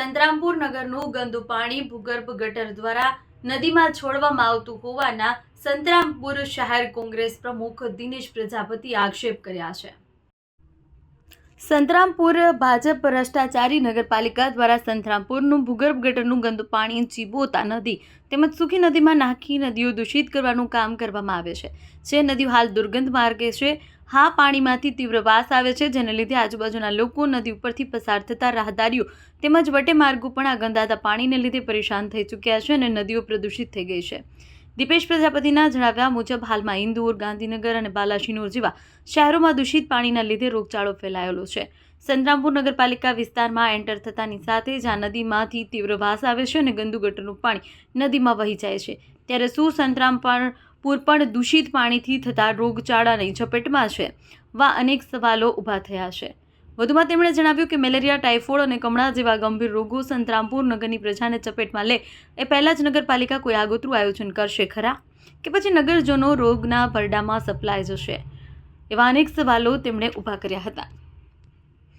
સંતરામપુર નગરનું ગંદુ પાણી ભૂગર્ભ ગટર દ્વારા નદીમાં છોડવામાં આવતું હોવાના સંતરામપુર શહેર કોંગ્રેસ પ્રમુખ દિનેશ પ્રજાપતિ આક્ષેપ કર્યા છે. સંતરામપુર ભાજપ ભ્રષ્ટાચારી નગરપાલિકા દ્વારા સંતરામપુરનું ભૂગર્ભ ગટરનું ગંદુ પાણી ચીબોતા નદી તેમજ સુખી નદીમાં નાખી નદીઓ દૂષિત કરવાનું કામ કરવામાં આવે છે. જે નદીઓ હાલ દુર્ગંધ માર્ગે છે. હા, પાણીમાંથી તીવ્ર વાસ આવે છે, જેને લીધે આજુબાજુના લોકો નદી ઉપરથી પસાર થતા રાહદારીઓ તેમજ વટે માર્ગો પણ આ ગંદાતા પાણીને લીધે પરેશાન થઈ ચૂક્યા છે અને નદીઓ પ્રદૂષિત થઈ ગઈ છે. દીપેશ પ્રજાપતિના જણાવ્યા મુજબ હાલમાં ઇન્દોર, ગાંધીનગર અને બાલાશીનોર જેવા શહેરોમાં દૂષિત પાણીના લીધે રોગચાળો ફેલાયેલો છે. સંતરામપુર નગરપાલિકા વિસ્તારમાં એન્ટર થતાની સાથે જ આ નદીમાંથી તીવ્ર વાસ આવે છે અને ગંદુ ગટરનું પાણી નદીમાં વહી જાય છે. ત્યારે શું પૂર પણ દૂષિત પાણીથી થતા રોગચાળાની ઝપેટમાં છે. વા અનેક સવાલો ઊભા થયા છે. વધુમાં તેમણે જણાવ્યું કે મેલેરિયા, ટાઇફોઇડ અને કમળા જેવા ગંભીર રોગો સંતરામપુર નગરની પ્રજાને ચપેટમાં લે. એ પહેલાં જ નગરપાલિકા કોઈ આગોતરું આયોજન કરશે ખરા? કે પછી નગરજનો રોગના ભરડામાં સપ્લાય જશે? એવા અનેક સવાલો તેમણે ઊભા કર્યા હતા.